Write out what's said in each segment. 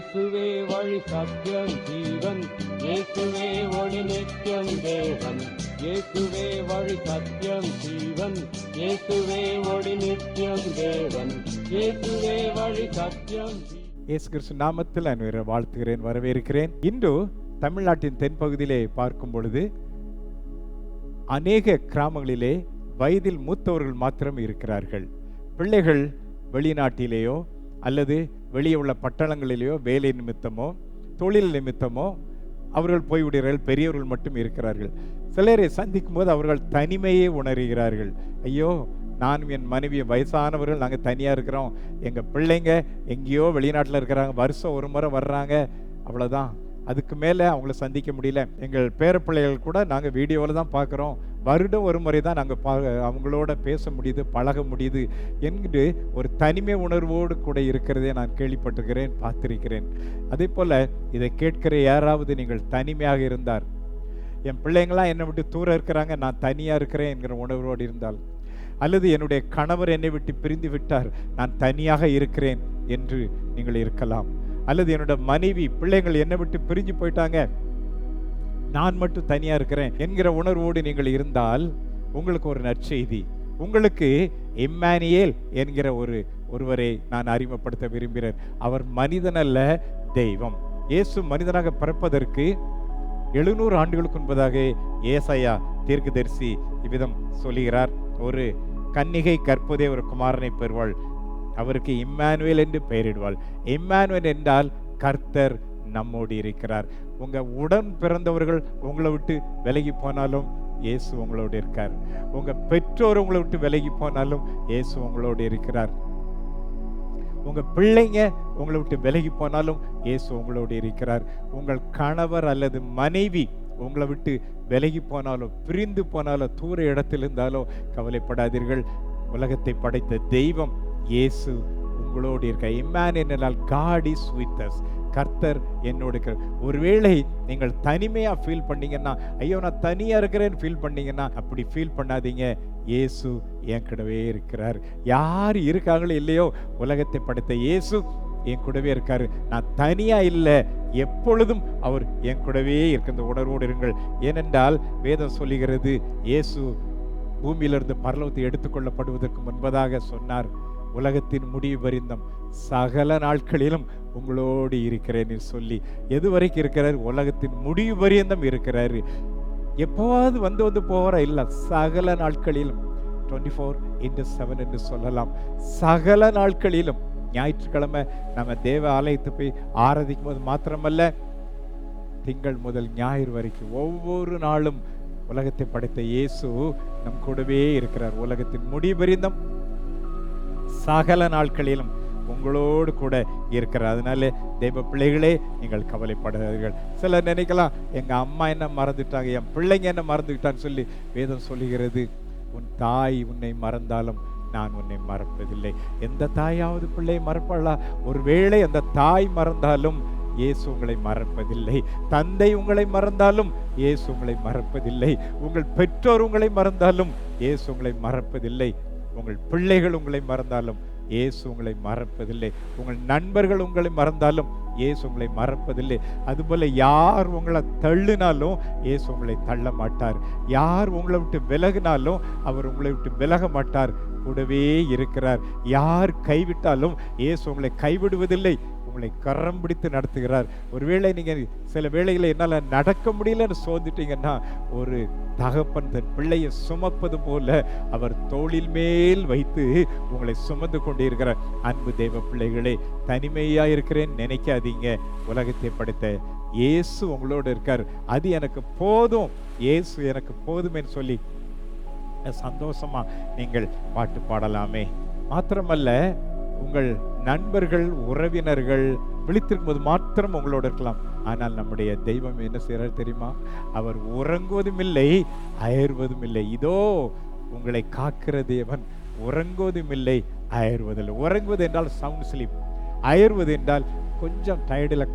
இயேசுவே வழி சத்தியம் ஜீவன். இயேசுவே ஒளி நித்தியம் தேவன். இயேசுவே வழி சத்தியம் ஜீவன். இயேசுவே ஒளி நித்தியம் தேவன். இயேசுவே வழி சத்தியம் இயேசு கிறிஸ்து நாமத்தில் நான் வாழ்த்துகிறேன் வரவேற்கிறேன். இன்று தமிழ்நாட்டின் தென்பகுதியிலே பார்க்கும் பொழுது அநேக கிராமங்களிலே வயதில் மூத்தவர்கள் மாத்திரம் இருக்கிறார்கள். பிள்ளைகள் வெளிநாட்டிலேயோ அல்லது வெளியே உள்ள பட்டணங்களிலேயோ வேலை நிமித்தமோ தொழில் நிமித்தமோ அவர்கள் போய்விடுகிறார்கள் பெரியவர்கள் மட்டும் இருக்கிறார்கள். சிலரை சந்திக்கும் போது அவர்கள் தனிமையை உணர்கிறார்கள். ஐயோ நானும் என் மனைவி வயசானவர்கள் நாங்கள் தனியாக இருக்கிறோம். எங்கள் பிள்ளைங்க எங்கேயோ வெளிநாட்டில் இருக்கிறாங்க வருஷம் ஒரு முறை வர்றாங்க. அவ்வளோதான் அதுக்கு மேலே அவங்கள சந்திக்க முடியல. எங்கள் பேரப்பிள்ளைகள் கூட நாங்கள் வீடியோவில் தான் பார்க்குறோம். வருடம் ஒரு முறை தான் நாங்கள் பா அவங்களோட பேச முடியுது பழக முடியுது என்று ஒரு தனிமை உணர்வோடு கூட இருக்கிறதே நான் கேள்விப்பட்டிருக்கிறேன் பார்த்திருக்கிறேன். அதே போல் இதை கேட்கிற யாராவது நீங்கள் தனிமையாக இருந்தார் என் பிள்ளைங்களாம் என்னை விட்டு தூரம் இருக்கிறாங்க நான் தனியாக இருக்கிறேன் என்கிற உணர்வோடு இருந்தால் அல்லது என்னுடைய கணவர் என்னை விட்டு பிரிந்து விட்டார் நான் தனியாக இருக்கிறேன் என்று நீங்கள் இருக்கலாம். அல்லது என்னோட மனைவி பிள்ளைங்கள் என்னை விட்டு பிரிஞ்சு போயிட்டாங்க நான் மட்டும் தனியா இருக்கிறேன் என்கிற உணர்வோடு நீங்கள் இருந்தால் உங்களுக்கு ஒரு நற்செய்தி. உங்களுக்கு இம்மானியேல் என்கிற ஒரு ஒருவரை நான் அறிமுகப்படுத்த விரும்புகிறேன். அவர் மனிதன் அல்ல தெய்வம். இயேசு மனிதனாக பிறப்பதற்கு எழுநூறு ஆண்டுகளுக்கு முன்பதாக ஏசையா தீர்க்கதரிசி இவ்விதம் சொல்லுகிறார். ஒரு கன்னிகை கற்பதே ஒரு குமாரனை பெறுவாள். அவருக்கு இம்மானுவேல் என்று பெயரிடுவாள். இம்மானுவேல் என்றால் கர்த்தர் நம்மோடு இருக்கிறார். உங்க உடன் பிறந்தவர்கள் உங்களை விட்டு விலகி போனாலும் இயேசு உங்களோடு இருக்கார். உங்க பெற்றோர் உங்களை விட்டு விலகி போனாலும் இயேசு உங்களோடு இருக்கிறார். உங்க பிள்ளைங்க உங்களை விட்டு விலகி போனாலும் இயேசு உங்களோடு இருக்கிறார். உங்கள் கணவர் அல்லது மனைவி உங்களை விட்டு விலகி போனாலோ பிரிந்து போனாலோ தூர இடத்தில் இருந்தாலோ கவலைப்படாதீர்கள். உலகத்தை படைத்த தெய்வம் இயேசு உங்களோடு இருக்க இம்மான் என்றால் காட் இஸ் வித் அஸ் கர்த்தர் என்னோடு இருக்கிறார் ஒருவேளை நீங்கள் தனிமையா ஃபீல் பண்ணீங்கன்னா ஐயோ நான் தனியா இருக்கிறேன்னு ஃபீல் பண்ணீங்கன்னா அப்படி ஃபீல் பண்ணாதீங்க. இயேசு என் கூடவே இருக்கிறார். யார் இருக்காங்களோ இல்லையோ உலகத்தை படைத்த இயேசு என் கூடவே இருக்காரு. நான் தனியா இல்லை எப்பொழுதும் அவர் என் கூடவே இருக்கின்ற உணர்வோடு இருங்கள். ஏனென்றால் வேதம் சொல்லுகிறது இயேசு பூமியிலிருந்து பரலவத்தை எடுத்துக்கொள்ளப்படுவதற்கு முன்பதாக சொன்னார். உலகத்தின் முடிவு பரிந்தம் சகல நாட்களிலும் உங்களோடு இருக்கிறேன்னு சொல்லி எது வரைக்கும் இருக்கிறார்? உலகத்தின் முடிவு பரியந்தம் இருக்கிறாரு. எப்போவாவது வந்து வந்து போகிற இல்லை சகல நாட்களிலும். டுவெண்ட்டி ஃபோர் இன்ட்டு செவன் என்று சொல்லலாம். சகல நாட்களிலும். ஞாயிற்றுக்கிழமை நம்ம தேவ ஆலயத்தை போய் ஆராதிக்கும் போது மாத்திரமல்ல திங்கள் முதல் ஞாயிறு வரைக்கும் ஒவ்வொரு நாளும் உலகத்தை படைத்த இயேசு நம் கூடவே இருக்கிறார். உலகத்தின் முடிபரிந்தம் சகல நாட்களிலும் உங்களோடு கூட இருக்கிறார் அதனால தெய்வ பிள்ளைகளே நீங்கள் கவலைப்படாதீர்கள். சிலர் நினைக்கலாம் எங்க அம்மா என்ன மறந்துட்டாங்க என் பிள்ளைங்க என்ன மறந்துக்கிட்டான்னு சொல்லி வேதம் சொல்லுகிறது. உன் தாய் உன்னை மறந்தாலும் நான் உன்னை மறப்பதில்லை. எந்த தாயாவது பிள்ளையை மறப்பாளா? ஒருவேளை அந்த தாய் மறந்தாலும் இயேசு உங்களை மறப்பதில்லை. தந்தை உங்களை மறந்தாலும் இயேசு உங்களை மறப்பதில்லை. உங்கள் பெற்றோர் உங்களை மறந்தாலும் இயேசு உங்களை மறப்பதில்லை. உங்கள் பிள்ளைகள் உங்களை மறந்தாலும் இயேசு உங்களை மறப்பதில்லை. உங்கள் நண்பர்கள் உங்களை மறந்தாலும் இயேசு உங்களை மறப்பதில்லை. அதுபோல் யார் உங்களை தள்ளினாலும் இயேசு உங்களை தள்ள மாட்டார் யார் உங்களை விட்டு விலகினாலும் அவர் உங்களை விட்டு விலக மாட்டார். கூடவே இருக்கிறார். யார் கைவிட்டாலும் இயேசு உங்களை கைவிடுவதில்லை. உங்களை கரம் பிடித்து நடத்துகிறார். ஒருவேளை நீங்க சில வேளையில் என்னால் நடக்க முடியலன்னு சோர்ந்துட்டீங்கன்னா ஒரு தகப்பன் தன் பிள்ளையை சுமப்பது போல அவர் தோளில் மேல் வைத்து உங்களை சுமந்து கொண்டிருக்கிறார். அன்பு தெய்வ பிள்ளைகளே தனிமையா இருக்கிறேன் நினைக்காதீங்க. உலகத்தை படைத்த இயேசு உங்களோட இருக்கார். அது எனக்கு போதும். இயேசு எனக்கு போதுமேன்னு சொல்லி சந்தோஷமா நீங்கள் பாட்டு பாடலாமே. மாத்திரமல்ல உங்கள் நண்பர்கள் உறவினர்கள் விழித்திருக்கும் போது மாத்திரம் உங்களோட இருக்கலாம். ஆனால் நம்முடைய தெய்வம் என்ன செய்கிறார் தெரியுமா? அவர் உறங்குவதும் இல்லை அயர்வதும் இல்லை இதோ உங்களை காக்கிற தேவன் உறங்குவதும் இல்லை அயர்வதில்லை. உறங்குவது என்றால் சவுண்ட் ஸ்லீப் அயர்வது என்றால் கொஞ்சம் டயர்டில்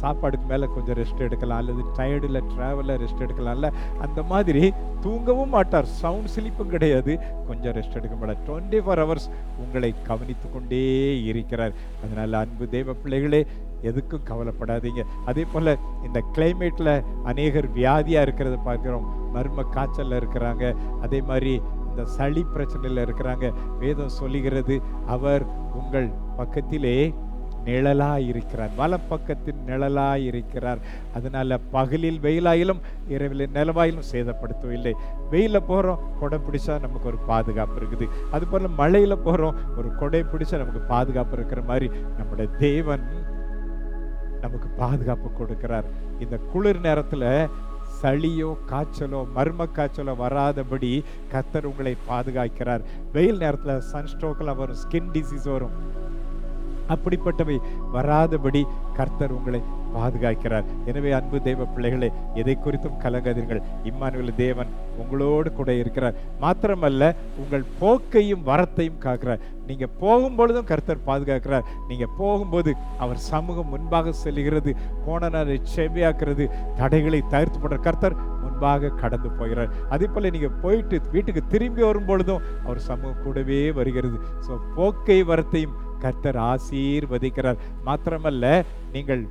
சாப்பாடுக்கு மேலே கொஞ்சம் ரெஸ்ட் எடுக்கலாம் அல்லது டயர்டில் ட்ராவலில் ரெஸ்ட் எடுக்கலாம்ல அந்த மாதிரி தூங்கவும் மாட்டார். சவுண்ட் ஸ்லீப்பும் கிடையாது. கொஞ்சம் ரெஸ்ட் எடுக்க மாட்டார். டுவெண்ட்டி ஃபோர் ஹவர்ஸ் உங்களை கவனித்து கொண்டே இருக்கிறார். அதனால் அன்பு தெய்வ பிள்ளைகளே எதுக்கும் கவலைப்படாதீங்க. அதே போல் இந்த கிளைமேட்டில் அநேகர் வியாதியாக இருக்கிறத பார்க்குறோம். மர்ம காய்ச்சலில் இருக்கிறாங்க. அதே மாதிரி இந்த சளி பிரச்சனையில் இருக்கிறாங்க. வேதம் சொல்லுகிறது அவர் உங்கள் பக்கத்திலே நிழலாய் இருக்கிறார் வலப்பக்கத்தின் நிழலாய் இருக்கிறார் அதனால பகலில் வெயிலாயிலும் இரவில் நிலவாயிலும் சேதப்படுத்தவில்லை. வெயிலில் போகிறோம் கொடை பிடிச்சா நமக்கு ஒரு பாதுகாப்பு இருக்குது. அது போல மழையில போகிறோம் ஒரு கொடை பிடிச்சா நமக்கு பாதுகாப்பு இருக்கிற மாதிரி நம்முடைய தேவன் நமக்கு பாதுகாப்பு கொடுக்கிறார். இந்த குளிர் நேரத்துல சளியோ காய்ச்சலோ மர்ம காய்ச்சலோ வராதபடி கத்தர் உங்களை பாதுகாக்கிறார். வெயில் நேரத்துல சன்ஸ்ட்ரோக்கில் வரும் ஸ்கின் டிசீஸ் வரும். அப்படிப்பட்டவை வராதபடி கர்த்தர் உங்களை பாதுகாக்கிறார். எனவே அன்பு தேவ பிள்ளைகளே எதை குறித்தும் கலங்காதீர்கள். இம்மானுவல் தேவன் உங்களோடு கூட இருக்கிறார். மாத்திரமல்ல உங்கள் போக்கையும் வரத்தையும் காக்கிறார். நீங்க போகும்பொழுதும் கர்த்தர் பாதுகாக்கிறார். நீங்க போகும்போது அவர் சமூகம் முன்பாக செல்கிறது கோணனரை செவ்வியாக்குறது தடைகளை தவிர்த்து போடுற கர்த்தர் முன்பாக கடந்து போகிறார். அதே போல் நீங்கள் போயிட்டு வீட்டுக்கு திரும்பி வரும் பொழுதும் அவர் சமூகம் கூடவே வருகிறது. ஸோ போக்கை வரத்தையும் கர்த்தர் ஆசீர்வதிக்கிறார். மாத்திரமல்ல நீங்கள்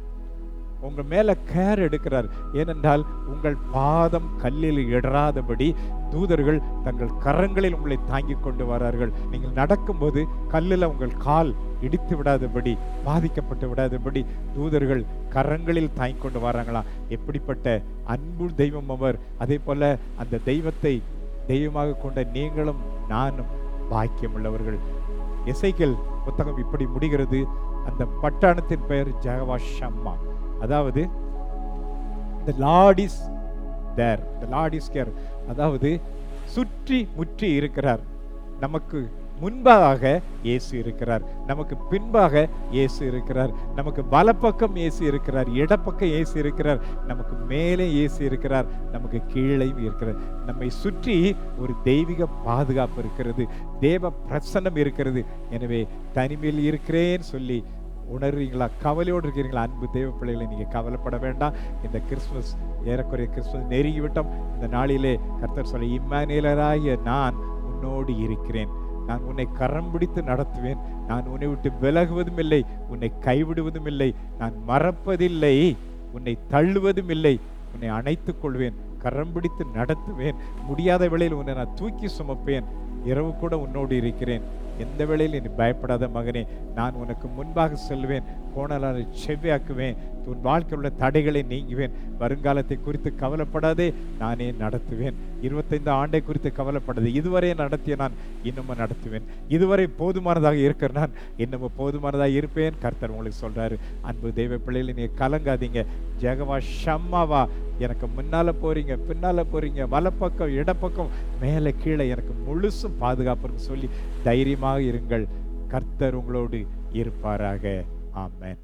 உங்கள் மேலே கேர் எடுக்கிறார். ஏனென்றால் உங்கள் பாதம் கல்லில் இடராதபடி தூதர்கள் தங்கள் கரங்களில் உங்களை தாங்கி கொண்டு வரார்கள். நீங்கள் நடக்கும்போது கல்லில் உங்கள் கால் இடித்து விடாதபடி பாதிக்கப்பட்டு விடாதபடி தூதர்கள் கரங்களில் தாங்கி கொண்டு வராங்களாம் எப்படிப்பட்ட அன்பு தெய்வம் அவர். அதே போல அந்த தெய்வத்தை தெய்வமாக கொண்ட நீங்களும் நானும் பாக்கியமுள்ளவர்கள். இசைகள் புத்தகம் இப்படி முடிகிறது. அந்த பட்டணத்தின் பெயர் ஜெகவா ஷம்மா. அதாவது the Lord is there the Lord is care அதாவது சுற்றி முற்றி இருக்கிறார். நமக்கு முன்பாக இயேசு இருக்கிறார். நமக்கு பின்பாக இயேசு இருக்கிறார். நமக்கு வலப்பக்கம் இயேசு இருக்கிறார். இடப்பக்கம் இயேசு இருக்கிறார். நமக்கு மேலே இயேசு இருக்கிறார். நமக்கு கீழேயும் இருக்கிறார். நம்மை சுற்றி ஒரு தெய்வீக பாதுகாப்பு இருக்கிறது. தேவ பிரசன்னம் இருக்கிறது. எனவே தனிமையில் இருக்கிறேன்னு சொல்லி உணர்றீங்களா? கவலையோடு இருக்கிறீங்களா? அன்பு தேவ பிள்ளைகளை நீங்கள் கவலைப்பட வேண்டாம். இந்த கிறிஸ்மஸ் ஏறக்குறைய கிறிஸ்மஸ் நெருங்கிவிட்டோம். இந்த நாளிலே கர்த்தர் சொல்ல இம்மானியலராகிய நான் உன்னோடு இருக்கிறேன். நான் உன்னை கரம் பிடித்து நடத்துவேன். நான் உன்னை விட்டு விலகுவதும் இல்லை உன்னை கைவிடுவதும் இல்லை நான் மறப்பதில்லை. உன்னை தள்ளுவதும் இல்லை உன்னை அணைத்துக் கொள்வேன். கரம் பிடித்து நடத்துவேன். முடியாத வேளையில் உன்னை நான் தூக்கி சுமப்பேன். இரவு கூட உன்னோடு இருக்கிறேன். எந்த வேளையில் நீ பயப்படாத மகனே நான் உனக்கு முன்பாக செல்வேன். கோணலாரை செவ்வியாக்குவேன். உன் வாழ்க்கையில் உள்ள தடைகளை நீங்குவேன். வருங்காலத்தை குறித்து கவலைப்படாதே. நானே நடத்துவேன். இருபத்தைந்து ஆண்டை குறித்து கவலைப்படுது. இதுவரை நடத்திய நான் இன்னமும் நடத்துவேன். இதுவரை போதுமானதாக இருக்கிற நான் இன்னமும் போதுமானதாக இருப்பேன். கர்த்தர் உங்களுக்கு சொல்கிறாரு அன்பு தெய்வ பிள்ளைகளை நீங்கள் கலங்காதீங்க. ஜெகவா ஷம்மாவா எனக்கு முன்னால் போகிறீங்க பின்னால் போகிறீங்க வலப்பக்கம் இடப்பக்கம் மேலே கீழே எனக்கு முழுசும் பாதுகாப்புன்னு சொல்லி தைரியமாக இருங்கள். கர்த்தர் உங்களோடு இருப்பாராக. ஆமேன்.